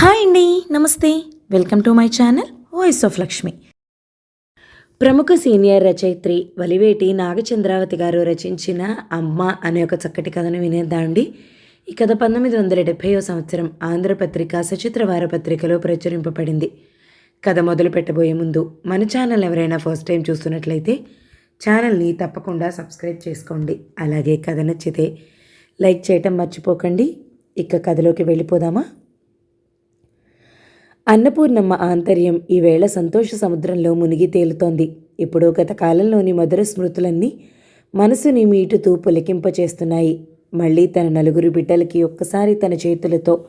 Hi అండి నమస్తే. Welcome to my channel voice of Lakshmi. ప్రముఖ సీనియర్ రచయిత్రి వలివేటి నాగచంద్రావతి గారు రచించిన అమ్మ అనే ఒక చక్కటి కథను వినేద్దాండి ఈ కథ పంతొమ్మిది వందల డెబ్భైవ సంవత్సరం ఆంధ్రపత్రిక సచిత్ర వారపత్రికలో ప్రచురింపబడింది. కథ మొదలు పెట్టబోయే ముందు మన ఛానల్ ఎవరైనా ఫస్ట్ టైం చూస్తున్నట్లయితే ఛానల్ని తప్పకుండా సబ్స్క్రైబ్ చేసుకోండి. అలాగే కథ నచ్చితే లైక్ చేయటం మర్చిపోకండి. ఇక కథలోకి వెళ్ళిపోదామా? అన్నపూర్ణమ్మ ఆంతర్యం ఈవేళ సంతోష సముద్రంలో మునిగి తేలుతోంది. ఇప్పుడు గత కాలంలోని మధుర స్మృతులన్నీ మనసుని మీటుతూ పులకింపచేస్తున్నాయి. మళ్ళీ తన నలుగురు బిడ్డలకి ఒక్కసారి తన చేతులతో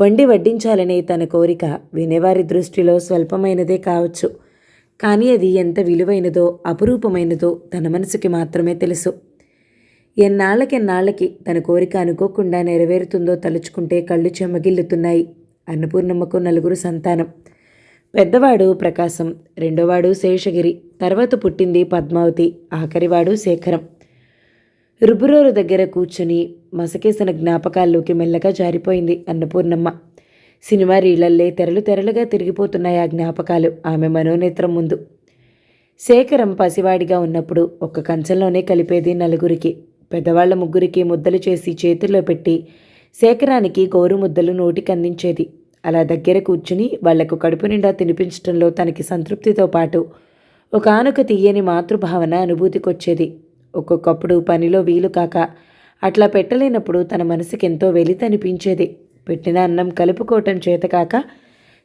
వండి వడ్డించాలనే తన కోరిక వినేవారి దృష్టిలో స్వల్పమైనదే కావచ్చు. కానీ అది ఎంత విలువైనదో అపురూపమైనదో తన మనసుకి మాత్రమే తెలుసు. ఎన్నాళ్ళకెన్నాళ్ళకి తన కోరిక అనుకోకుండా నెరవేరుతుందో తలుచుకుంటే కళ్ళు చెమ్మగిల్లుతున్నాయి అన్నపూర్ణమ్మకు నలుగురు సంతానం. పెద్దవాడు ప్రకాశం రెండోవాడు శేషగిరి తర్వాత పుట్టింది పద్మావతి ఆఖరివాడు శేఖరం. రుబురోరు దగ్గర కూర్చుని మసకేసిన జ్ఞాపకాల్లోకి మెల్లగా జారిపోయింది అన్నపూర్ణమ్మ. సినిమా రీళ్ళల్లే తెరలు తెరలుగా తిరిగిపోతున్నాయి ఆ జ్ఞాపకాలు ఆమె మనోనేత్రం ముందు. శేఖరం పసివాడిగా ఉన్నప్పుడు ఒక్క కంచంలోనే కలిపేది నలుగురికి. పెద్దవాళ్ళ ముగ్గురికి ముద్దలు చేసి చేతుల్లో పెట్టి శేఖరానికి గోరు ముద్దలు అలా దగ్గర కూర్చుని వాళ్ళకు కడుపు నిండా తినిపించడంలో తనకి సంతృప్తితో పాటు ఒక ఆనుక తీయని మాతృభావన అనుభూతికొచ్చేది. ఒక్కొక్కప్పుడు పనిలో వీలు కాక అట్లా పెట్టలేనప్పుడు తన మనసుకెంతో వెలితనిపించేది. పెట్టిన అన్నం కలుపుకోవటం చేతకాక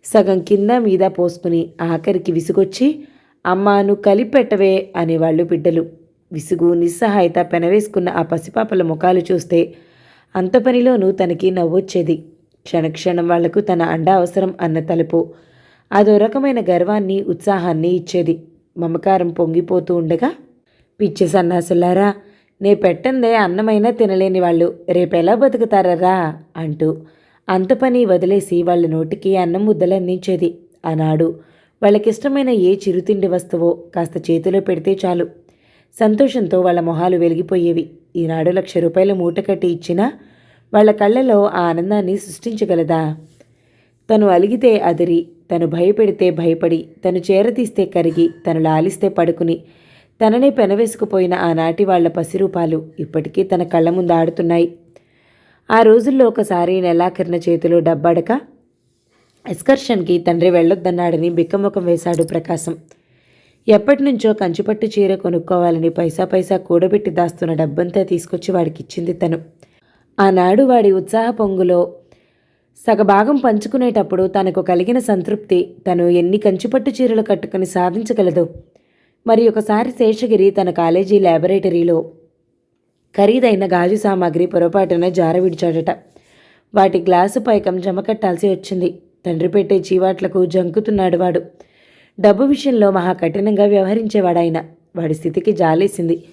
సగం కింద మీద పోసుకుని ఆఖరికి విసుగొచ్చి అమ్మాను కలిపెట్టవే అనేవాళ్ళు బిడ్డలు. విసుగు నిస్సహాయత పెనవేసుకున్న ఆ పసిపాపల ముఖాలు చూస్తే అంత పనిలోనూ తనకి నవ్వొచ్చేది. క్షణక్షణం వాళ్ళకు తన అండ అవసరం అన్న తలుపు. అదో రకమైన గర్వాన్ని ఉత్సాహాన్ని ఇచ్చేది. మమకారం పొంగిపోతూ ఉండగా పిచ్చి సన్నాసులారా నే పెట్టందే అన్నమైనా తినలేని వాళ్ళు రేపెలా బతుకుతారరా? అంటూ అంత పని వదిలేసి వాళ్ళ నోటికి అన్నం ముద్దలందించేది. ఆనాడు వాళ్ళకిష్టమైన ఏ చిరుతిండి వస్తువో కాస్త చేతిలో పెడితే చాలు. సంతోషంతో వాళ్ళ మొహాలు వెలిగిపోయేవి. ఈనాడు లక్ష రూపాయల మూట కట్టి ఇచ్చినా వాళ్ళ కళ్ళలో ఆ ఆనందాన్ని సృష్టించగలదా? తను అలిగితే అదిరి తను భయపెడితే భయపడి తను చేరతీస్తే కరిగి తను లాలిస్తే పడుకుని తననే పెనవేసుకుపోయిన ఆనాటి వాళ్ళ పసిరూపాలు ఇప్పటికీ తన కళ్ళ ముందు ఆడుతున్నాయి. ఆ రోజుల్లో ఒకసారి నెలాఖరిన చేతిలో డబ్బడక ఎస్కర్షన్కి తండ్రి వెళ్ళొద్దన్నాడని బిక్కముఖం వేశాడు ప్రకాశం. ఎప్పటి నుంచో కంచిపట్టు చీర కొనుక్కోవాలని పైసా పైసా కూడబెట్టి దాస్తున్న డబ్బంతా తీసుకొచ్చి వాడికిచ్చింది తను. ఆనాడు వాడి ఉత్సాహ పొంగులో సగభాగం పంచుకునేటప్పుడు తనకు కలిగిన సంతృప్తి తను ఎన్ని కంచిపట్టు చీరలు కట్టుకుని సాధించగలదు. మరి ఒకసారి శేషగిరి తన కాలేజీ ల్యాబొరేటరీలో ఖరీదైన గాజు సామాగ్రి పొరపాటున జార విడిచాడట. వాటి గ్లాసు పైకం జమకట్టాల్సి వచ్చింది. తండ్రి పెట్టే చీవాట్లకు జంకుతున్నాడు వాడు. డబ్బు విషయంలో మహా కఠినంగా వ్యవహరించేవాడాయన. వాడి స్థితికి జాలేసింది.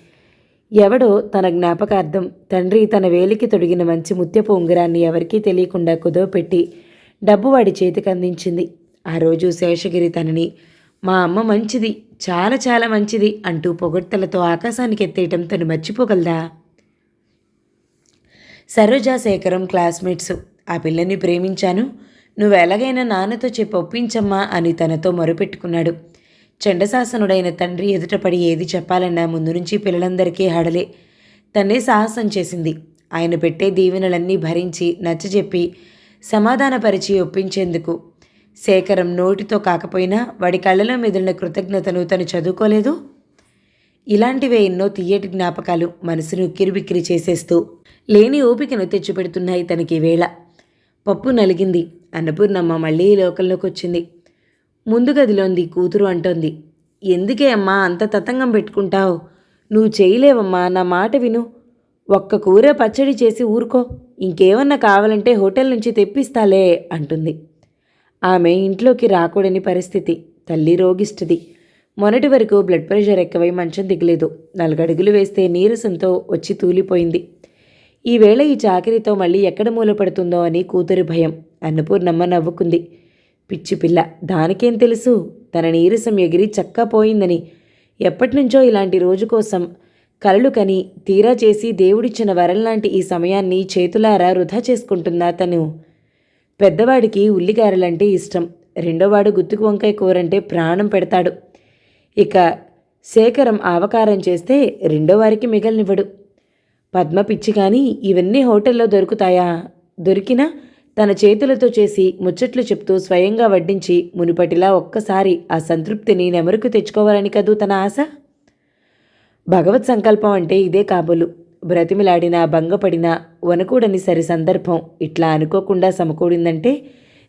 ఎవడో తన జ్ఞాపకార్థం తండ్రి తన వేలికి తొడిగిన మంచి ముత్యపు ఉంగరాన్ని ఎవరికీ తెలియకుండా కుదవపెట్టి డబ్బు వాడి చేతికి అందించింది. ఆ రోజు శేషగిరి తనని మా అమ్మ మంచిది చాలా చాలా మంచిది అంటూ పొగడ్తలతో ఆకాశానికి ఎత్తేయటం తను మర్చిపోగలదా? సరోజా శేఖరం క్లాస్మేట్స్. ఆ పిల్లని ప్రేమించాను. నువ్వు ఎలాగైనా నాన్నతో చెప్పి ఒప్పించమ్మా అని తనతో మొరుపెట్టుకున్నాడు. చండశాసనుడైన తండ్రి ఎదుటపడి ఏది చెప్పాలన్నా ముందు నుంచి పిల్లలందరికీ హడలే. తన్నే సాహసం చేసింది. ఆయన పెట్టే దీవెనలన్నీ భరించి నచ్చజెప్పి సమాధానపరిచి ఒప్పించేందుకు. శేఖరం నోటితో కాకపోయినా వాడి కళ్ళలో మెదిలిన కృతజ్ఞతను తను చదువుకోలేదు. ఇలాంటివే ఎన్నో తీయటి జ్ఞాపకాలు మనసును ఉక్కిరిబిక్కిరి చేసేస్తూ లేని ఓపికను తెచ్చిపెడుతున్నాయి తనకి వేళ. పప్పు నలిగింది. అన్నపూర్ణమ్మ మళ్ళీ లోకంలోకి వచ్చింది. ముందు గదిలోంది కూతురు అంటోంది ఎందుకే అమ్మా అంత తతంగం పెట్టుకుంటావు? నువ్వు చేయలేవమ్మా నా మాట విను. ఒక్క కూర పచ్చడి చేసి ఊరుకో. ఇంకేమన్నా కావాలంటే హోటల్ నుంచి తెప్పిస్తాలే అంటుంది. ఆమె ఇంట్లోకి రాకూడని పరిస్థితి తల్లి రోగిష్టిది. మొన్నటి వరకు బ్లడ్ ప్రెషర్ ఎక్కువై మంచం దిగలేదు. నలుగడుగులు వేస్తే నీరసంతో వచ్చి తూలిపోయింది. ఈవేళ ఈ చాకరీతో మళ్ళీ ఎక్కడ మూలపడుతుందో అని కూతురి భయం. అన్నపూర్ణమ్మ నవ్వుకుంది. పిచ్చి పిల్ల దానికేం తెలుసు? తన నీరసం ఎగిరి చక్కా పోయిందని. ఎప్పటినుంచో ఇలాంటి రోజు కోసం కలలు కని తీరా చేసి దేవుడిచ్చిన వరంలాంటి ఈ సమయాన్ని చేతులారా వృధా చేసుకుంటుందా తను? పెద్దవాడికి ఉల్లిగారెలంటే ఇష్టం. రెండోవాడు గుత్తుకు వంకాయ కూరంటే ప్రాణం పెడతాడు. ఇక శేఖరం ఆవకారం చేస్తే రెండో వారికి మిగలనివ్వడు. పద్మ పిచ్చి కానీ ఇవన్నీ హోటల్లో దొరుకుతాయా? దొరికినా తన చేతులతో చేసి ముచ్చట్లు చెప్తూ స్వయంగా వడ్డించి మునుపటిలా ఒక్కసారి ఆ సంతృప్తిని నెమరుకు తెచ్చుకోవాలని కదూ తన ఆశ? భగవత్ సంకల్పం అంటే ఇదే కాబోలు. బ్రతిమిలాడినా భంగపడినా వనకూడని సరి సందర్భం ఇట్లా అనుకోకుండా సమకూడిందంటే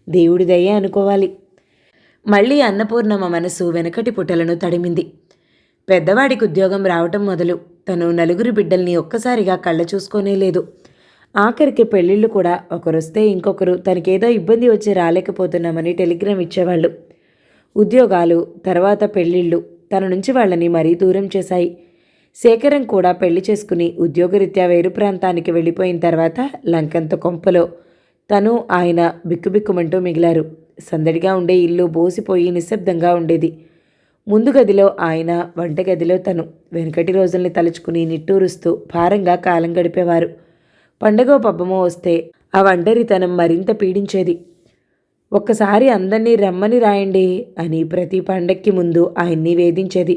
దేవుడిదయ్యే అనుకోవాలి. మళ్ళీ అన్నపూర్ణమ్మ మనసు వెనకటి పుటలను తడిమింది. పెద్దవాడికి ఉద్యోగం రావటం మొదలు. తను నలుగురు బిడ్డల్ని ఒక్కసారిగా కళ్ళ చూసుకోనే లేదు ఆఖరికి పెళ్ళిళ్ళు కూడా ఒకరొస్తే ఇంకొకరు తనకేదో ఇబ్బంది వచ్చి రాలేకపోతున్నామని టెలిగ్రామ్ ఇచ్చేవాళ్ళు. ఉద్యోగాలు తర్వాత పెళ్ళిళ్ళు తన నుంచి వాళ్ళని మరీ దూరం చేశాయి. శేఖరం కూడా పెళ్ళి చేసుకుని ఉద్యోగరీత్యా వేరు ప్రాంతానికి వెళ్ళిపోయిన తర్వాత లంకంత కొంపలో తను ఆయన బిక్కుబిక్కుమంటూ మిగిలారు. సందడిగా ఉండే ఇల్లు బోసిపోయి నిశ్శబ్దంగా ఉండేది. ముందు గదిలో ఆయన వంటగదిలో తను. వెనుకటి రోజుల్ని తలుచుకుని నిట్టూరుస్తూ భారంగా కాలం గడిపేవారు. పండగో పబ్బమో వస్తే ఆ ఒంటరితనం మరింత పీడించేది. ఒక్కసారి అందరినీ రమ్మని రాయండి అని ప్రతి పండక్కి ముందు ఆయన్ని వేధించేది.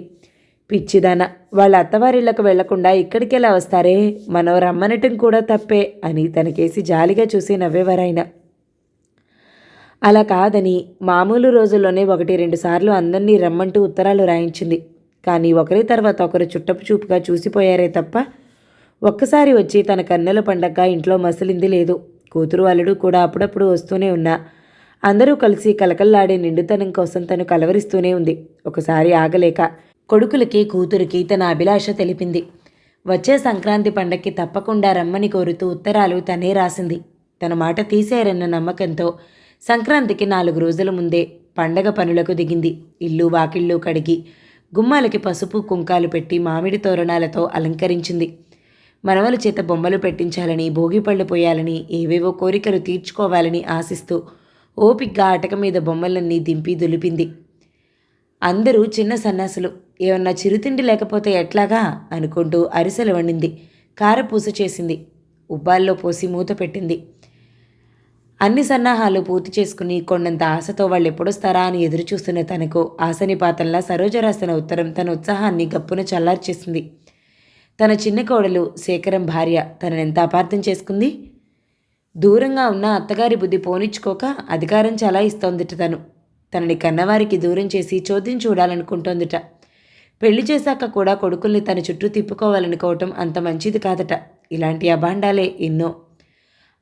పిచ్చిదాన వాళ్ళ అత్తవారిళ్ళకు వెళ్ళకుండా ఇక్కడికెలా వస్తారే? మనం రమ్మనటం కూడా తప్పే అని తనకేసి జాలిగా చూసి నవ్వేవారాయన. అలా కాదని మామూలు రోజుల్లోనే ఒకటి రెండు సార్లు అందరినీ రమ్మంటూ ఉత్తరాలు రాయించింది. కానీ ఒకరి తర్వాత ఒకరు చుట్టపు చూపుగా చూసిపోయారే తప్ప ఒక్కసారి వచ్చి తన కన్నెల పండగ ఇంట్లో మసిలింది లేదు. కూతురు అల్లుడు కూడా అప్పుడప్పుడు వస్తూనే ఉన్నా. అందరూ కలిసి కలకల్లాడే నిండుతనం కోసం తను కలవరిస్తూనే ఉంది. ఒకసారి ఆగలేక కొడుకులకి కూతురికి తన అభిలాష తెలిపింది. వచ్చే సంక్రాంతి పండక్కి తప్పకుండా రమ్మని కోరుతూ ఉత్తరాలు తనే రాసింది. తన మాట తీసేరన్న నమ్మకంతో సంక్రాంతికి నాలుగు రోజుల ముందే పండగ పనులకు దిగింది. ఇల్లు వాకిళ్ళు కడిగి గుమ్మాలకి పసుపు కుంకాలు పెట్టి మామిడి తోరణాలతో అలంకరించింది. మనవల చేత బొమ్మలు పెట్టించాలని భోగిపళ్ళు పోయాలని ఏవేవో కోరికలు తీర్చుకోవాలని ఆశిస్తూ ఓపిగ్గా అటక మీద బొమ్మలన్నీ దింపి దులిపింది. అందరూ చిన్న సన్నాసులు. ఏమన్నా చిరుతిండి లేకపోతే ఎట్లాగా? అనుకుంటూ అరిసెలు వండింది. కారపూస చేసింది. ఉబ్బాల్లో పోసి మూత పెట్టింది. అన్ని సన్నాహాలు పూర్తి చేసుకుని కొండంత ఆశతో వాళ్ళు ఎప్పుడొస్తారా అని ఎదురు చూస్తున్న తనకు ఆశనిపాతంలా సరోజ రాసిన ఉత్తరం తన ఉత్సాహాన్ని గప్పున చల్లార్చేసింది. తన చిన్న కోడలు శేఖరం భార్య తననెంత అపార్థం చేసుకుంది? దూరంగా ఉన్న అత్తగారి బుద్ధి పోనిచ్చుకోక అధికారం చాలా ఇస్తోందిట తను. తనని కన్నవారికి దూరం చేసి చోద్యం చూడాలనుకుంటోందిట. పెళ్ళి చేశాక కూడా కొడుకుల్ని తన చుట్టూ తిప్పుకోవాలనుకోవటం అంత మంచిది కాదట. ఇలాంటి అభాండాలే ఎన్నో.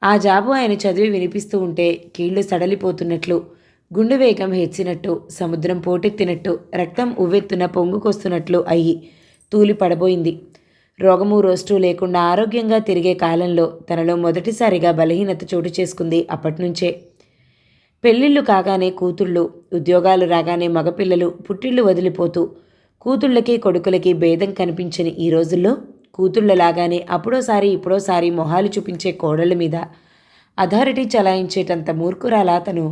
ఆ జాబు ఆయన చదివి వినిపిస్తూ ఉంటే కీళ్ళు సడలిపోతున్నట్లు గుండె వేగం హెచ్చినట్టు సముద్రం పోటెత్తినట్టు రక్తం ఉవ్వెత్తున పొంగుకొస్తున్నట్లు అయ్యి తూలి పడబోయింది రోగము రోస్టు లేకుండా ఆరోగ్యంగా తిరిగే కాలంలో తనలో మొదటిసారిగా బలహీనత చోటు చేసుకుంది అప్పటినుంచే. పెళ్ళిళ్ళు కాగానే కూతుళ్ళు ఉద్యోగాలు రాగానే మగపిల్లలు పుట్టిళ్ళు వదిలిపోతూ కూతుళ్ళకి కొడుకులకి భేదం కనిపించని ఈ రోజుల్లో కూతుళ్ళలాగానే అప్పుడోసారి ఇప్పుడోసారి మొహాలు చూపించే కోడళ్ళ మీద అథారిటీ చలాయించేటంత మూర్ఖురాలా తను.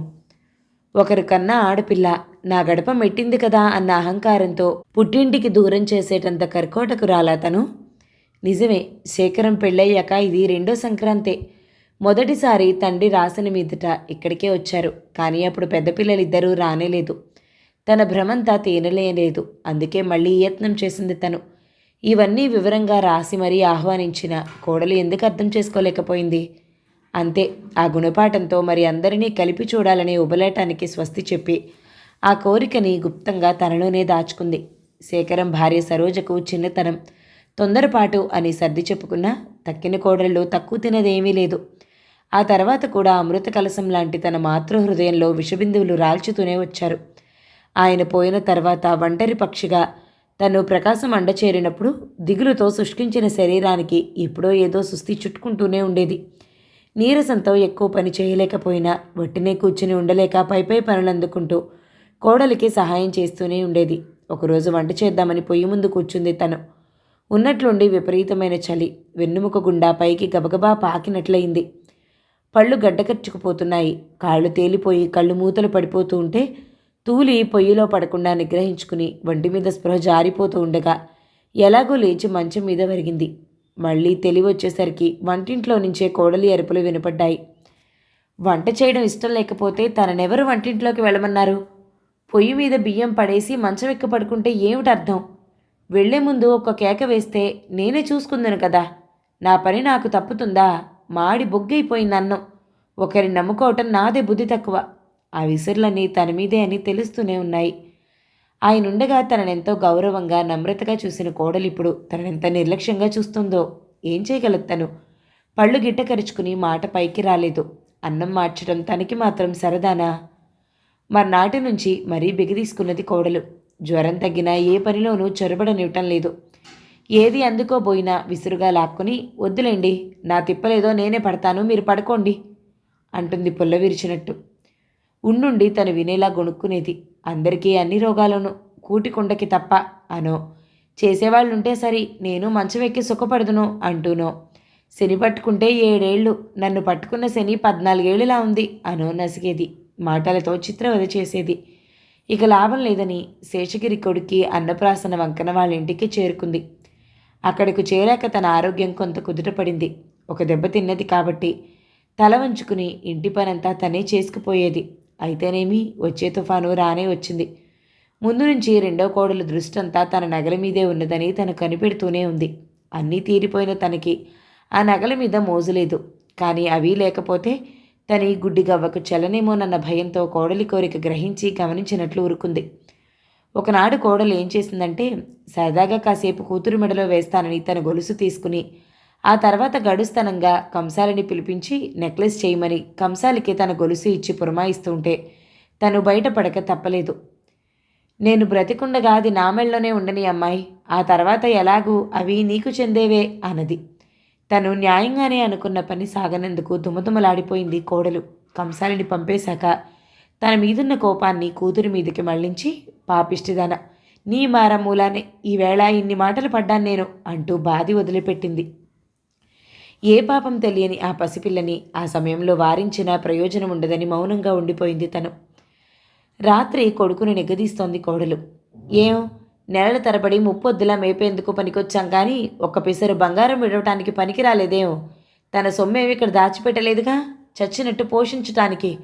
ఒకరి కన్నా ఆడపిల్ల నా గడప మెట్టింది కదా అన్న అహంకారంతో పుట్టింటికి దూరం చేసేటంత కర్కోటకు రాలా తను. నిజమే శేఖరం పెళ్ళయ్యాక ఇది రెండో సంక్రాంతే. మొదటిసారి తండ్రి రాసిన మీదట ఇక్కడికే వచ్చారు కానీ అప్పుడు పెద్దపిల్లలిద్దరూ రానేలేదు. తన భ్రమంతా తేనలేలేదు అందుకే మళ్ళీ యత్నం చేసింది తను. ఇవన్నీ వివరంగా రాసి మరీ ఆహ్వానించిన కోడలు ఎందుకు అర్థం చేసుకోలేకపోయింది? అంతే ఆ గుణపాఠంతో మరి అందరినీ కలిపి చూడాలనే ఉబలేటానికి స్వస్తి చెప్పి ఆ కోరికని గుప్తంగా తనలోనే దాచుకుంది. శేఖరం భార్య సరోజకు చిన్నతనం తొందరపాటు అని సర్ది చెప్పుకున్న తక్కిన కోడళ్ళు తక్కువ తినదేమీ లేదు. ఆ తర్వాత కూడా అమృత కలసం లాంటి తన మాతృహృదయంలో విషబిందువులు రాల్చుతూనే వచ్చారు. ఆయన పోయిన తర్వాత ఒంటరి పక్షిగా తను ప్రకాశం అండచేరినప్పుడు దిగులుతో శుష్కించిన శరీరానికి ఎప్పుడో ఏదో సుస్థి చుట్టుకుంటూనే ఉండేది. నీరసంతో ఎక్కువ పని చేయలేకపోయినా వట్టినే కూర్చుని ఉండలేక పైపై పనులు అందుకుంటూ కోడలికి సహాయం చేస్తూనే ఉండేది. ఒకరోజు వంట చేద్దామని పొయ్యి ముందు కూర్చుంది తను. ఉన్నట్లుండి విపరీతమైన చలి వెన్నుముక గుండా పైకి గబగబా పాకినట్లయింది. పళ్ళు గడ్డకర్చుకుపోతున్నాయి కాళ్ళు తేలిపోయి కళ్ళు మూతలు పడిపోతూ ఉంటే తూలి పొయ్యిలో పడకుండా నిగ్రహించుకుని వంటి మీద స్పృహ జారిపోతూ ఉండగా ఎలాగో లేచి మంచం మీద వరిగింది మళ్ళీ తెలివొచ్చేసరికి వంటింట్లో నుంచే కోడలి అరుపులు వినపడ్డాయి. వంట చేయడం ఇష్టం లేకపోతే తననెవరు వంటింట్లోకి వెళ్ళమన్నారు? పొయ్యి మీద బియ్యం పడేసి మంచం ఎక్క పడుకుంటే ఏమిటి అర్థం వెళ్ళే ముందు ఒక కేక వేస్తే నేనే చూసుకుందను కదా. నా పని నాకు తప్పుతుందా? మాడి బొగ్గైపోయింది అన్నం ఒకరిని నమ్ముకోవటం నాదే బుద్ధి తక్కువ. ఆ విసురులన్నీ తన మీదే అని తెలుస్తూనే ఉన్నాయి. ఆయనుండగా తననెంతో గౌరవంగా నమ్రతగా చూసిన కోడలు ఇప్పుడు తననెంత నిర్లక్ష్యంగా చూస్తుందో ఏం చేయగలదు తను? పళ్ళు గిట్టకరుచుకుని మాట పైకి రాలేదు. అన్నం మార్చడం తనకి మాత్రం సరదానా? మర్నాటి నుంచి మరీ బిగదీసుకున్నది కోడలు. జ్వరం తగ్గినా ఏ పనిలోనూ చొరబడనివ్వటం లేదు. ఏది అందుకోబోయినా విసురుగా లాక్కుని వద్దులేండి నా తిప్పలేదో నేనే పడతాను మీరు పడుకోండి అంటుంది పుల్ల విరిచినట్టు. ఉండుండి తను వినేలా గొణుక్కునేది. అందరికీ అన్ని రోగాలను కూటికుండకి తప్ప అనో చేసేవాళ్ళుంటే సరి నేను మంచమెక్కి ఎక్కి సుఖపడదును అంటూనో శని పట్టుకుంటే ఏడేళ్ళు నన్ను పట్టుకున్న శని పద్నాలుగేళ్ళులా ఉంది అనో నసిగేది. మాటలతో చిత్రవద చేసేది. ఇక లాభం లేదని శేషగిరి కొడుకి అన్నప్రాసన వంకన వాళ్ళ ఇంటికి చేరుకుంది. అక్కడకు చేరాక తన ఆరోగ్యం కొంత కుదుటపడింది. ఒక దెబ్బ తిన్నది కాబట్టి తల వంచుకుని ఇంటి పనంతా తనే చేసుకుపోయేది. అయితేనేమి వచ్చే తుఫాను రానే వచ్చింది. ముందు నుంచి రెండో కోడల దృష్టంతా తన నగల మీదే ఉన్నదని తను కనిపెడుతూనే ఉంది. అన్నీ తీరిపోయిన తనకి ఆ నగల మీద మోజులేదు కానీ అవి లేకపోతే తని గుడ్డి గవ్వకు చెల్లనేమోనన్న భయంతో కోడలి కోరిక గ్రహించి గమనించినట్లు ఉరుకుంది. ఒకనాడు కోడలు ఏం చేసిందంటే సరదాగా కాసేపు కూతురు మెడలో వేస్తానని తన గొలుసు తీసుకుని ఆ తర్వాత గడుస్తనంగా కంసాలిని పిలిపించి నెక్లెస్ చేయమని కంసాలికి తన గొలుసు ఇచ్చి పురమాయిస్తుంటే తను బయటపడక తప్పలేదు. నేను బ్రతికుండగా అది నా మెళ్ళలోనే ఉండని అమ్మాయి ఆ తర్వాత ఎలాగూ అవి నీకు చెందేవే అన్నది. తను న్యాయంగానే అనుకున్న పని సాగనందుకు దుమదుమలాడిపోయింది కోడలు. కంసాలిని పంపేశాక తన మీదున్న కోపాన్ని కూతురి మీదకి మళ్ళించి పాపిష్టిదాన నీ మారమూలానే ఈవేళ ఇన్ని మాటలు పడ్డాను నేను అంటూ బాధి వదిలిపెట్టింది. ఏ పాపం తెలియని ఆ పసిపిల్లని ఆ సమయంలో వారించినా ప్రయోజనం ఉండదని మౌనంగా ఉండిపోయింది తను. రాత్రి కొడుకుని నిగదీస్తోంది కోడలు. ఏం? నెలల తరబడి ముప్పొద్దులా మేపేందుకు పనికొచ్చాం కానీ ఒక్క పిసరు బంగారం విడవటానికి పనికి రాలేదేం తన సొమ్మేమి ఇక్కడ దాచిపెట్టలేదుగా? చచ్చినట్టు పోషించటానికి.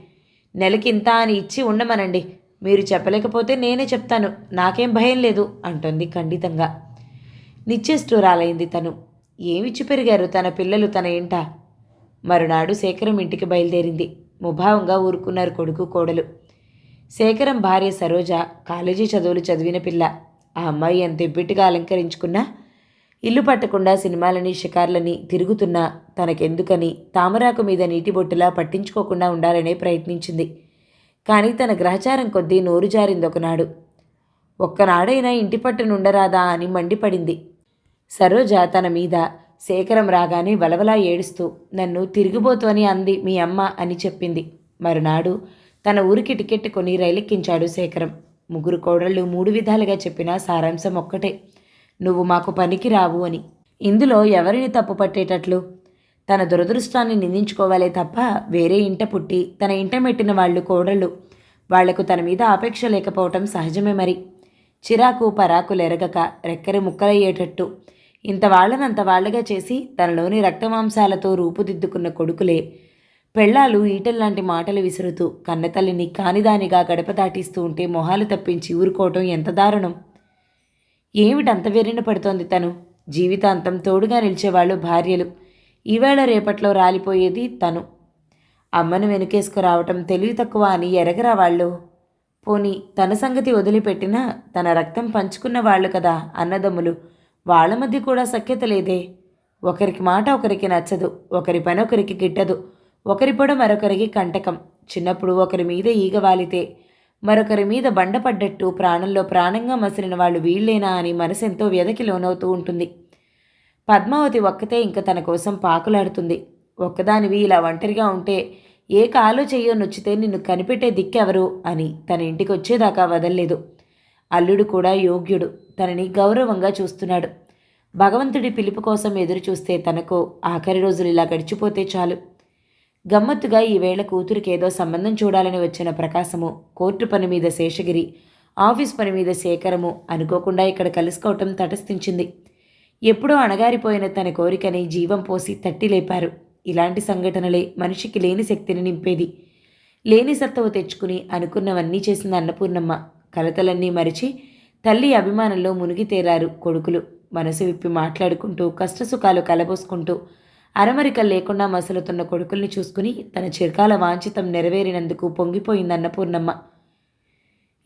నెలకింత అని ఇచ్చి ఉండమనండి. మీరు చెప్పలేకపోతే నేనే చెప్తాను. నాకేం భయం లేదు అంటోంది ఖండితంగా. నిశ్చేష్టురాలైంది తను. ఏమిచ్చి పెరిగారు తన పిల్లలు తన ఇంట? మరునాడు శేఖరం ఇంటికి బయలుదేరింది. ముభావంగా ఊరుకున్నారు కొడుకు కోడలు. శేఖరం భార్య సరోజ కాలేజీ చదువులు చదివిన పిల్ల. ఆ అమ్మాయి ఎంత ఎబ్బిట్టుగా అలంకరించుకున్నా ఇల్లు పట్టకుండా సినిమాలని షికార్లని తిరుగుతున్నా తనకెందుకని తామరాకు మీద నీటి బొట్టులా పట్టించుకోకుండా ఉండాలనే ప్రయత్నించింది. కానీ తన గ్రహచారం కొద్దీ నోరు జారిందొకనాడు ఒక్కనాడైనా ఇంటి పట్టునుండరాదా అని మండిపడింది. సరోజ తన మీద శేఖరం రాగానే వలవలా ఏడుస్తూ నన్ను తిరిగిపోతు అని అంది మీ అమ్మ అని చెప్పింది. మరునాడు తన ఊరికి టికెట్ కొని రైలెక్కించాడు శేఖరం. ముగ్గురు కోడళ్ళు మూడు విధాలుగా చెప్పిన సారాంశం ఒక్కటే. నువ్వు మాకు పనికి రావు అని. ఇందులో ఎవరిని తప్పు పట్టేటట్లు? తన దురదృష్టాన్ని నిందించుకోవాలే తప్ప వేరే ఇంట పుట్టి తన ఇంట మెట్టిన వాళ్ళు కోడళ్ళు. వాళ్ళకు తన మీద ఆపేక్ష లేకపోవటం సహజమే మరి. చిరాకు పరాకులెరగక రెక్కరి ముక్కలయ్యేటట్టు. ఇంత వాళ్ళనంత వాళ్ళగా చేసి తనలోని రక్తమాంసాలతో రూపుదిద్దుకున్న కొడుకులే పెళ్ళాలు ఈటల్లాంటి మాటలు విసురుతూ కన్నతల్లిని కానిదానిగా గడప దాటిస్తూ ఉంటే మొహాలు తప్పించి ఊరుకోవటం ఎంత దారుణం? ఏమిటంత వెర్రిన పడుతోంది తను? జీవితాంతం తోడుగా నిలిచేవాళ్ళు భార్యలు. ఈవేళ రేపట్లో రాలిపోయేది తను. అమ్మను వెనుకేసుకురావటం తెలివి తక్కువ అని ఎరగరా వాళ్ళు? పోని తన సంగతి వదిలిపెట్టినా తన రక్తం పంచుకున్న వాళ్ళు కదా అన్నదమ్ములు. వాళ్ళ మధ్య కూడా సఖ్యత లేదే. ఒకరికి మాట ఒకరికి నచ్చదు ఒకరి పని ఒకరికి గిట్టదు. ఒకరి పొడ మరొకరికి కంటకం. చిన్నప్పుడు ఒకరి మీద ఈగ వాలితే మరొకరి మీద బండపడ్డట్టు ప్రాణంలో ప్రాణంగా మసిలిన వాళ్ళు వీళ్ళేనా అని మనసెంతో వ్యధకి లోనవుతూ ఉంటుంది. పద్మావతి ఒక్కతే ఇంక తన కోసం పాకులాడుతుంది. ఒక్కదానివి ఇలా ఒంటరిగా ఉంటే ఏ కాలో చెయ్యో నొచ్చితే నిన్ను కనిపెట్టే దిక్కెవరు అని తన ఇంటికి వచ్చేదాకా వదల్లేదు. అల్లుడు కూడా యోగ్యుడు. తనని గౌరవంగా చూస్తున్నాడు. భగవంతుడి పిలుపు కోసం ఎదురు చూస్తే తనకు ఆఖరి రోజులు ఇలా గడిచిపోతే చాలు. గమ్మత్తుగా ఈవేళ కూతురికి ఏదో సంబంధం చూడాలని వచ్చిన ప్రకాశము కోర్టు పని మీద శేషగిరి ఆఫీస్ పని మీద శేఖరము అనుకోకుండా ఇక్కడ కలుసుకోవటం తటస్థించింది. ఎప్పుడో అణగారిపోయిన తన కోరికని జీవం పోసి తట్టి లేపారు. ఇలాంటి సంఘటనలే మనిషికి లేని శక్తిని నింపేది. లేని సత్తవు తెచ్చుకుని అనుకున్నవన్నీ చేసింది అన్నపూర్ణమ్మ. కలతలన్నీ మరిచి తల్లి అభిమానంలో మునిగి తేరారు కొడుకులు. మనసు విప్పి మాట్లాడుకుంటూ కష్టసుఖాలు కలబోసుకుంటూ అరమరికలు లేకుండా మసలుతున్న కొడుకుల్ని చూసుకుని తన చిరకాల వాంఛితం నెరవేరినందుకు పొంగిపోయింది అన్నపూర్ణమ్మ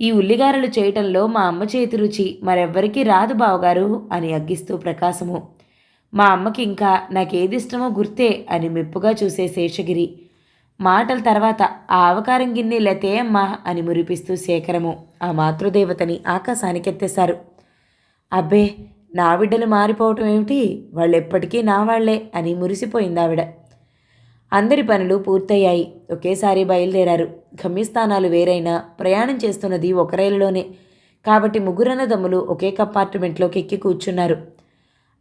ఈ ఉల్లిగారలు చేయటంలో మా అమ్మ చేతి రుచి మరెవ్వరికీ రాదు బావగారు అని అగ్గిస్తూ ప్రకాశము. మా అమ్మకి ఇంకా నాకేది ఇష్టమో గుర్తే అని మెప్పుగా చూసే శేషగిరి. మాటల తర్వాత ఆ అవకారం గిన్నె లేతే అమ్మా అని మురిపిస్తూ శేఖరము ఆ మాతృదేవతని ఆకాశానికెత్తేశారు. అబ్బే నా బిడ్డలు మారిపోవటం ఏమిటి? వాళ్ళు ఎప్పటికీ నా వాళ్ళే అని మురిసిపోయింది ఆవిడ. అందరి పనులు పూర్తయ్యాయి. ఒకేసారి బయలుదేరారు. గమ్యస్థానాలు వేరైనా ప్రయాణం చేస్తున్నది ఒక రైలులోనే. కాబట్టి ముగ్గురన్నదమ్ములు ఒకే కంపార్ట్మెంట్లోకి ఎక్కి కూర్చున్నారు.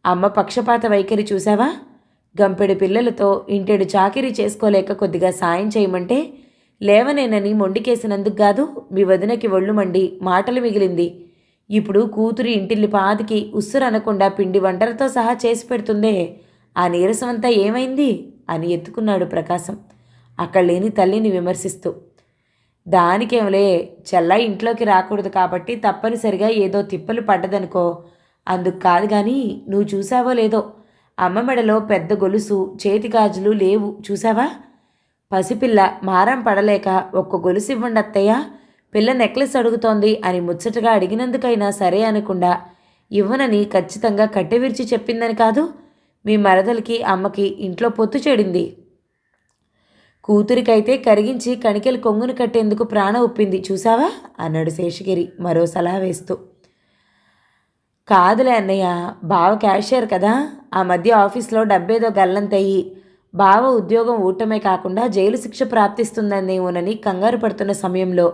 అమ్మ పక్షపాత వైఖరి చూసావా గంపెడు పిల్లలతో ఇంటెడు చాకిరీ చేసుకోలేక కొద్దిగా సాయం చేయమంటే లేవనేనని మొండికేసినందుకు కాదు మీ వదినకి ఒళ్ళు మండి మాటలు మిగిలింది. ఇప్పుడు కూతురి ఇంటిల్లి పాదికి ఉస్సురనకుండా పిండి వంటలతో సహా చేసి పెడుతుందే. ఆ నీరసమంతా ఏమైంది? అని ఎత్తుకున్నాడు ప్రకాశం. అక్కడ లేని తల్లిని విమర్శిస్తూ. దానికేమలే చెల్ల ఇంట్లోకి రాకూడదు కాబట్టి తప్పనిసరిగా ఏదో తిప్పలు పడ్డదనుకో. అందుకు కాదు కానీ నువ్వు చూసావో లేదో? అమ్మ మెడలో పెద్ద గొలుసు చేతి గాజులు లేవు చూసావా? పసిపిల్ల మారం పడలేక ఒక్క గొలుసు ఇవ్వండి అత్తయ్యా పిల్ల నెక్లెస్ అడుగుతోంది అని ముచ్చటగా అడిగినందుకైనా సరే అనకుండా ఇవ్వనని ఖచ్చితంగా కట్టెవిరిచి చెప్పిందని కాదు మీ మరదలకి అమ్మకి ఇంట్లో పొత్తు చెడింది. కూతురికైతే కరిగించి కణికెలు కొంగును కట్టేందుకు ప్రాణం ఒప్పింది చూసావా అన్నాడు శేషగిరి మరో సలహా వేస్తూ. కాదులే అన్నయ్య బావ క్యాషియర్ కదా. ఆ మధ్య ఆఫీస్లో డబ్బేదో గల్లంతయ్యి. బావ ఉద్యోగం ఊటమే కాకుండా జైలు శిక్ష ప్రాప్తిస్తుందనేమోనని కంగారు పడుతున్న సమయంలో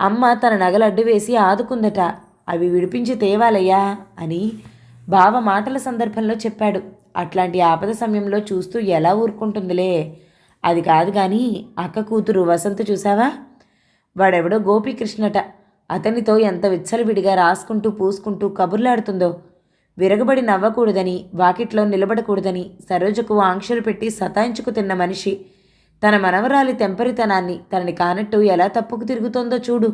అమ్మ తన నగలు అడ్డు వేసి ఆదుకుందట. అవి విడిపించి తేవాలయ్యా అని బావ మాటల సందర్భంలో చెప్పాడు. అట్లాంటి ఆపద సమయంలో చూస్తూ ఎలా ఊరుకుంటుందిలే? అది కాదు కానీ అక్క కూతురు వసంత చూసావా వాడెవడో గోపీకృష్ణట. అతనితో ఎంత విచ్చలవిడిగా రాసుకుంటూ పూసుకుంటూ కబుర్లాడుతుందో. విరగబడి నవ్వకూడదని వాకిట్లో నిలబడకూడదని సరోజకు ఆంక్షలు పెట్టి సతాయించుకు తిన్న మనిషి తన మనవరాలి తెంపరితనాన్ని తనని కానట్టు ఎలా తప్పుకు తిరుగుతోందో చూడు.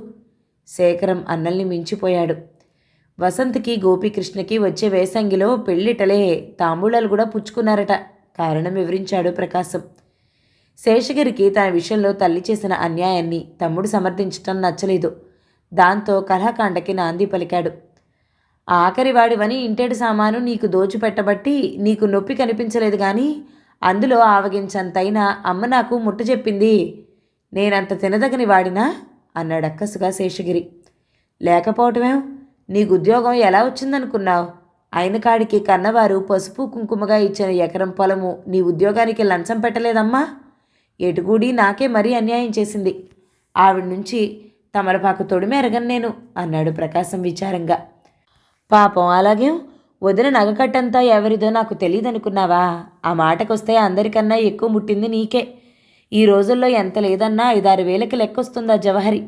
శేఖరం అన్నల్ని మించిపోయాడు. వసంత్కి గోపికృష్ణకి వచ్చే వేసంగిలో పెళ్ళిటలే తాంబూలాలు కూడా పుచ్చుకున్నారట కారణం వివరించాడు ప్రకాశం. శేషగిరికి తన విషయంలో తల్లి చేసిన అన్యాయాన్ని తమ్ముడు సమర్థించటం నచ్చలేదు. దాంతో కలహకాండకి నాంది పలికాడు. ఆఖరివాడివని ఇంటేడు సామాను నీకు దోచిపెట్టబట్టి నీకు నొప్పి కనిపించలేదు కానీ అందులో ఆవగించంతైనా అమ్మ నాకు ముట్ట చెప్పింది. నేనంత తినదగని వాడినా? అన్నాడు అక్కసుగా శేషగిరి. లేకపోవటమేం? నీకు ఉద్యోగం ఎలా వచ్చిందనుకున్నావు? అయిన కాడికి కన్నవారు పసుపు కుంకుమగా ఇచ్చిన ఎకరం పొలము నీ ఉద్యోగానికి లంచం పెట్టలేదమ్మా? ఎటుగూడి నాకే మరీ అన్యాయం చేసింది. ఆవిడ నుంచి తమలపాకు తొడిమెరగను నేను అన్నాడు ప్రకాశం విచారంగా. పాపం అలాగే? వదిన నగకట్టంతా ఎవరిదో నాకు తెలియదనుకున్నావా ఆ మాటకొస్తే అందరికన్నా ఎక్కువ ముట్టింది నీకే. ఈ రోజుల్లో ఎంత లేదన్నా ఐదారు వేలకి లెక్కొస్తుందా జవహరి?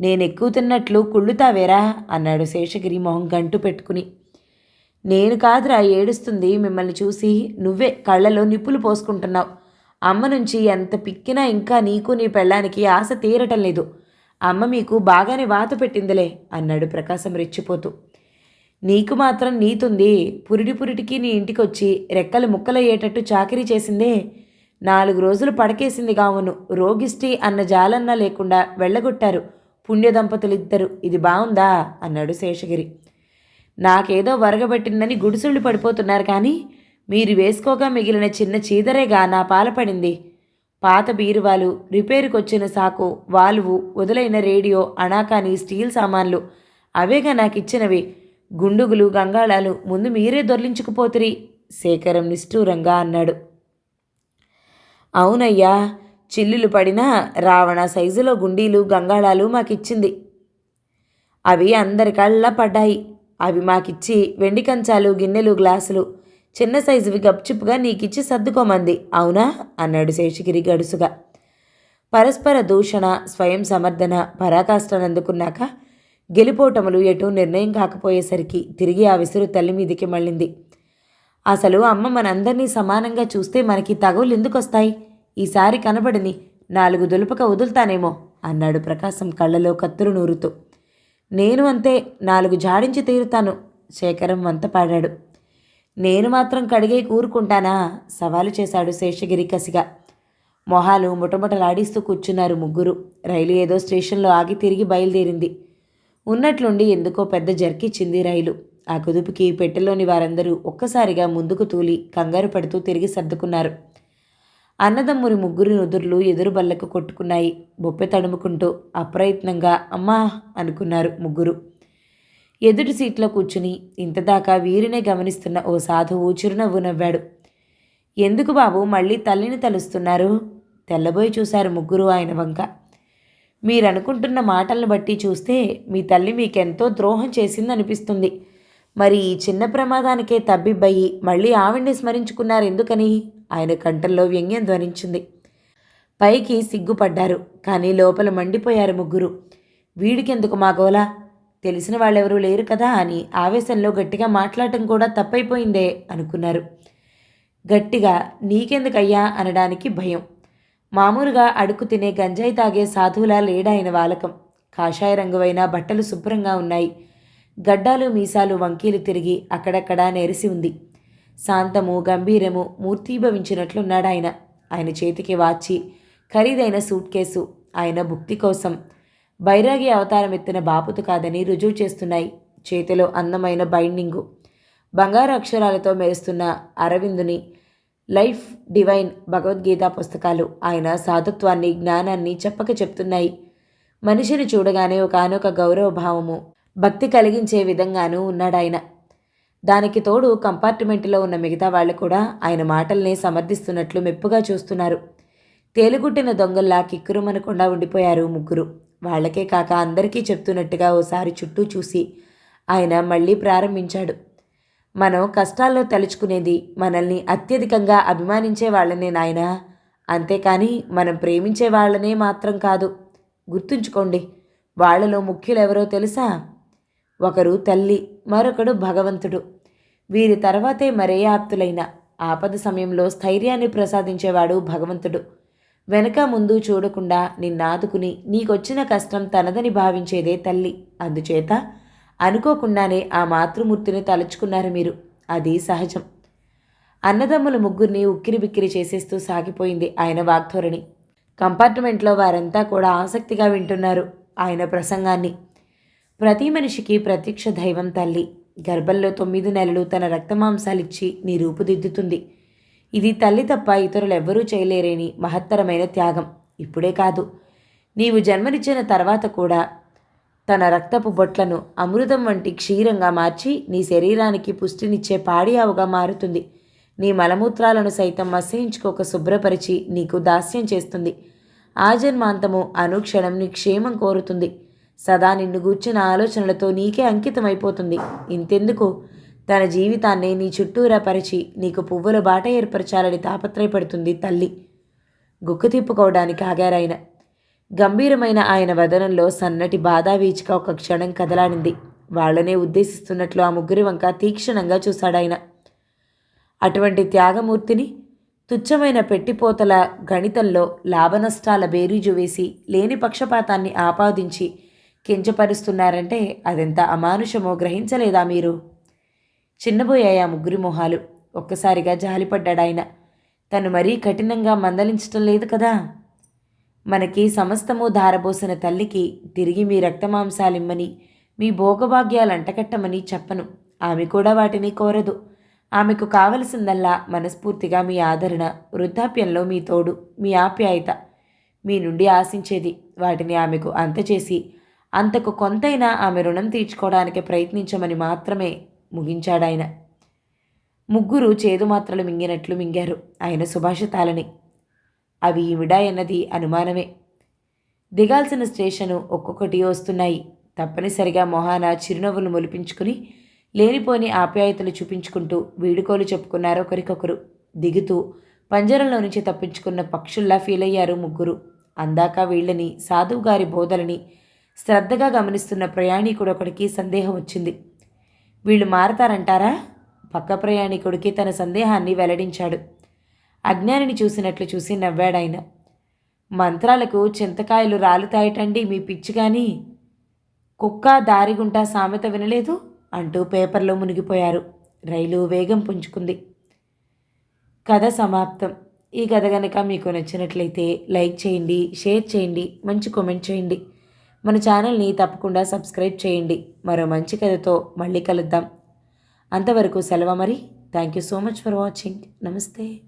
నేనెక్కువ తిన్నట్లు కుళ్ళుతావేరా? అన్నాడు శేషగిరి మొహం గంటు పెట్టుకుని. నేను కాదురా ఏడుస్తుంది మిమ్మల్ని చూసి. నువ్వే కళ్ళలో నిప్పులు పోసుకుంటున్నావు. అమ్మ నుంచి ఎంత పిక్కినా ఇంకా నీకు నీ పెళ్ళానికి ఆశ తీరటం లేదు. అమ్మ మీకు బాగానే వాత పెట్టిందిలే అన్నాడు ప్రకాశం రెచ్చిపోతూ. నీకు మాత్రం నీతుంది. పురిటి పురిటికి నీ ఇంటికొచ్చి రెక్కలు ముక్కలయ్యేటట్టు చాకరీ చేసిందే. నాలుగు రోజులు పడకేసింది కావును రోగిష్టి అన్న జాలన్న లేకుండా వెళ్ళగొట్టారు. పుణ్య దంపతులిద్దరు ఇది బాగుందా అన్నాడు శేషగిరి. నాకేదో వరగబెట్టిందని గుడిసుళ్ళు పడిపోతున్నారు కానీ మీరు వేసుకోగా మిగిలిన చిన్న చీదరేగా నా పాలపడింది పాత బీరువాలు రిపేరుకు వచ్చిన సాకు వాల్వు వదులైన రేడియో అనాకాని స్టీల్ సామాన్లు అవేగా నాకు ఇచ్చినవి గుండుగులు గంగాళాలు ముందు మీరే దొర్లించుకుపోతురి శేఖరం నిష్ఠూరంగా అన్నాడు. అవునయ్యా చిల్లులు పడినా రావణ సైజులో గుండీలు గంగాళాలు మాకిచ్చింది. అవి అందరి కళ్ళ పడ్డాయి. అవి మాకిచ్చి వెండి కంచాలు గిన్నెలు గ్లాసులు చిన్న సైజువి గప్చుప్పుగా నీకిచ్చి సర్దుకోమంది. అవునా? అన్నాడు శేషగిరి గడుసుగా. పరస్పర దూషణ స్వయం సమర్థన పరాకాష్టనందుకున్నాక గెలిపోటములు ఎటు నిర్ణయం కాకపోయేసరికి తిరిగి ఆ విసురు తల్లి మీదికి మళ్ళింది. అసలు అమ్మ మనందరినీ సమానంగా చూస్తే మనకి తగులు ఎందుకు వస్తాయి ఈసారి కనబడిని నాలుగు దులుపక వదులుతానేమో అన్నాడు ప్రకాశం కళ్ళలో కత్తులు నూరుతూ. నేను అంతే నాలుగు జాడించి తీరుతాను శేఖరం వంత పాడాడు. నేను మాత్రం కడిగే కూరుకుంటానా? సవాలు చేశాడు శేషగిరి కసిగా. మొహాలు ముటముటలాడిస్తూ కూర్చున్నారు ముగ్గురు. రైలు ఏదో స్టేషన్లో ఆగి తిరిగి బయలుదేరింది. ఉన్నట్లుండి ఎందుకో పెద్ద జర్కిచ్చింది రైలు. ఆ కుదుపుకి పెట్టెలోని వారందరూ ఒక్కసారిగా ముందుకు తూలి కంగారు పడుతూ తిరిగి సర్దుకున్నారు. అన్నదమ్మురి ముగ్గురు నుదుర్లు ఎదురు బల్లకు కొట్టుకున్నాయి. బొప్పె తడుముకుంటూ అప్రయత్నంగా అమ్మా అనుకున్నారు ముగ్గురు. ఎదుటి సీట్లో కూర్చుని ఇంతదాకా వీరినే గమనిస్తున్న ఓ సాధువు చిరునవ్వు నవ్వాడు. ఎందుకు బాబు మళ్ళీ తల్లిని తలుస్తున్నారు? తెల్లబోయి చూశారు ముగ్గురు ఆయన వంక. మీరనుకుంటున్న మాటలను బట్టి చూస్తే మీ తల్లి మీకెంతో ద్రోహం చేసిందనిపిస్తుంది. మరి ఈ చిన్న ప్రమాదానికే తబ్బిబ్బయి మళ్ళీ ఆవిడ్ని స్మరించుకున్నారు ఎందుకని? ఆయన కంఠంలో వ్యంగ్యం ధ్వనించింది. పైకి సిగ్గుపడ్డారు కానీ లోపల మండిపోయారు ముగ్గురు. వీడికెందుకు మా గోలా తెలిసిన వాళ్ళెవరూ లేరు కదా అని ఆవేశంలో గట్టిగా మాట్లాడటం కూడా తప్పైపోయిందే అనుకున్నారు. గట్టిగా నీకెందుకయ్యా? అనడానికి భయం. మామూలుగా అడుక్కు తినే గంజాయి తాగే సాధువులా లేడాయన వాలకం. కాషాయ రంగువైన బట్టలు శుభ్రంగా ఉన్నాయి. గడ్డాలు మీసాలు వంకీలు తిరిగి అక్కడక్కడా నెరిసి ఉంది. శాంతము గంభీరము మూర్తీభవించినట్లున్నాడు ఆయన ఆయన చేతికి వాచి ఖరీదైన సూట్ కేసు ఆయన భుక్తి కోసం. బైరాగి అవతారం ఎత్తిన బాపుతు కాదని రుజువు చేస్తున్నాయి. చేతిలో అందమైన బైండింగు. బంగారు అక్షరాలతో మెరుస్తున్న అరవిందుని లైఫ్ డివైన్ భగవద్గీత పుస్తకాలు. ఆయన సాధుత్వాన్ని జ్ఞానాన్ని చెప్పక చెప్తున్నాయి. మనిషిని చూడగానే ఒకనొక గౌరవ భావము భక్తి కలిగించే విధంగానూ ఉన్నాడాయన. దానికి తోడు కంపార్ట్మెంట్లో ఉన్న మిగతా వాళ్ళు కూడా ఆయన మాటల్ని సమర్థిస్తున్నట్లు మెప్పుగా చూస్తున్నారు. తేలుగుట్టిన దొంగల్లా కిక్కురుమనకుండా ఉండిపోయారు ముగ్గురు. వాళ్ళకే కాక అందరికీ చెప్తున్నట్టుగా ఓసారి చుట్టూ చూసి ఆయన మళ్ళీ ప్రారంభించాడు. మనం కష్టాల్లో తలుచుకునేది మనల్ని అత్యధికంగా అభిమానించే వాళ్ళనే నాయన. అంతేకాని మనం ప్రేమించే వాళ్ళనే మాత్రం కాదు. గుర్తుంచుకోండి వాళ్ళలో ముఖ్యులెవరో తెలుసా? ఒకరు తల్లి మరొకడు భగవంతుడు. వీరి తర్వాతే మరే ఆప్తులైన ఆపద సమయంలో స్థైర్యాన్ని ప్రసాదించేవాడు భగవంతుడు. వెనక ముందు చూడకుండా నిన్నాదుకుని నీకొచ్చిన కష్టం తనదని భావించేదే తల్లి. అందుచేత అనుకోకుండానే ఆ మాతృమూర్తిని తలుచుకున్నారు మీరు. అది సహజం. అన్నదమ్ముల ముగ్గురిని ఉక్కిరి బిక్కిరి చేసేస్తూ సాగిపోయింది ఆయన వాగ్ధోరణి. కంపార్ట్మెంట్లో వారంతా కూడా ఆసక్తిగా వింటున్నారు ఆయన ప్రసంగాన్ని. ప్రతి మనిషికి ప్రత్యక్ష దైవం తల్లి. గర్భంలో తొమ్మిది నెలలు తన రక్తమాంసాలిచ్చి నీ రూపుదిద్దుతుంది ఇది తల్లి తప్ప ఇతరులెవ్వరూ చేయలేరేని మహత్తరమైన త్యాగం. ఇప్పుడే కాదు. నీవు జన్మనిచ్చిన తర్వాత కూడా తన రక్తపు బొట్లను అమృతం వంటి క్షీరంగా మార్చి నీ శరీరానికి పుష్టినిచ్చే పాడి ఆవుగా మారుతుంది. నీ మలమూత్రాలను సైతం అసహించుకోక శుభ్రపరిచి నీకు దాస్యం చేస్తుంది. ఆజన్మాంతము అనుక్షణం నీ క్షేమం కోరుతుంది. సదా నిన్ను గూర్చిన ఆలోచనలతో నీకే అంకితమైపోతుంది. ఇంతెందుకు? తన జీవితాన్ని నీ చుట్టూరా పరిచి నీకు పువ్వుల బాట ఏర్పరచాలని తాపత్రయపడుతుంది తల్లి. గుక్కు తిప్పుకోవడానికి ఆగారాయన. గంభీరమైన ఆయన వదనంలో సన్నటి బాధా వీచిక ఒక క్షణం కదలాడింది. వాళ్ళనే ఉద్దేశిస్తున్నట్లు ఆ ముగ్గురి వంక తీక్షణంగా చూశాడాయన అటువంటి త్యాగమూర్తిని తుచ్చమైన పెట్టిపోతల గణితంలో లాభనష్టాల బేరీజు వేసి లేని పక్షపాతాన్ని ఆపాదించి కించపరుస్తున్నారంటే అదెంత అమానుషమో గ్రహించలేదా మీరు? చిన్నబోయాయి ఆ ముగ్గురి మొహాలు. ఒక్కసారిగా జాలిపడ్డాడాయన. తను మరీ కఠినంగా మందలించటం లేదు కదా? మనకి సమస్తము ధారబోసిన తల్లికి తిరిగి మీ రక్తమాంసాలిమ్మని మీ భోగభాగ్యాలు అంటకట్టమని చెప్పను. ఆమె కూడా వాటిని కోరదు. ఆమెకు కావలసిందల్లా మనస్ఫూర్తిగా మీ ఆదరణ వృద్ధాప్యంలో మీ తోడు మీ ఆప్యాయత మీ నుండి ఆశించేది. వాటిని ఆమెకు అంతచేసి అంతకు కొంతైనా ఆమె రుణం తీర్చుకోవడానికి ప్రయత్నించమని మాత్రమే ముగించాడాయన. ముగ్గురు చేదు మాత్రలు మింగినట్లు మింగారు. ఆయన సుభాషితాలని. అవి ఈవిడాయన్నది అనుమానమే. దిగాల్సిన స్టేషను ఒక్కొక్కటి వస్తున్నాయి. తప్పనిసరిగా మొహాన చిరునవ్వులు మొలిపించుకుని లేనిపోని ఆప్యాయతలు చూపించుకుంటూ వీడుకోలు చెప్పుకున్నారు ఒకరికొకరు. దిగుతూ పంజరంలో నుంచి తప్పించుకున్న పక్షుల్లా ఫీల్ అయ్యారు ముగ్గురు. అందాక వీళ్ళని సాధువు గారి బోధలని శ్రద్ధగా గమనిస్తున్న ప్రయాణికుడు ఒకడికి సందేహం వచ్చింది. వీళ్ళు మారతారంటారా? పక్క ప్రయాణికుడికి తన సందేహాన్ని వెల్లడించాడు. అజ్ఞానిని చూసినట్లు చూసి నవ్వాడాయన. మంత్రాలకు చింతకాయలు రాలుతాయటండి మీ పిచ్చి కానీ కుక్క దారిగుంటా సామెత వినలేదు అంటూ పేపర్లో మునిగిపోయారు. రైలు వేగం పుంజుకుంది. కథ సమాప్తం. ఈ కథ కనుక మీకు నచ్చినట్లయితే లైక్ చేయండి షేర్ చేయండి మంచి కామెంట్ చేయండి. మన ఛానల్ని తప్పకుండా సబ్స్క్రైబ్ చేయండి. మరో మంచి కథతో మళ్ళీ కలుద్దాం. అంతవరకు సెలవు మరి. Thank you so much for watching. నమస్తే.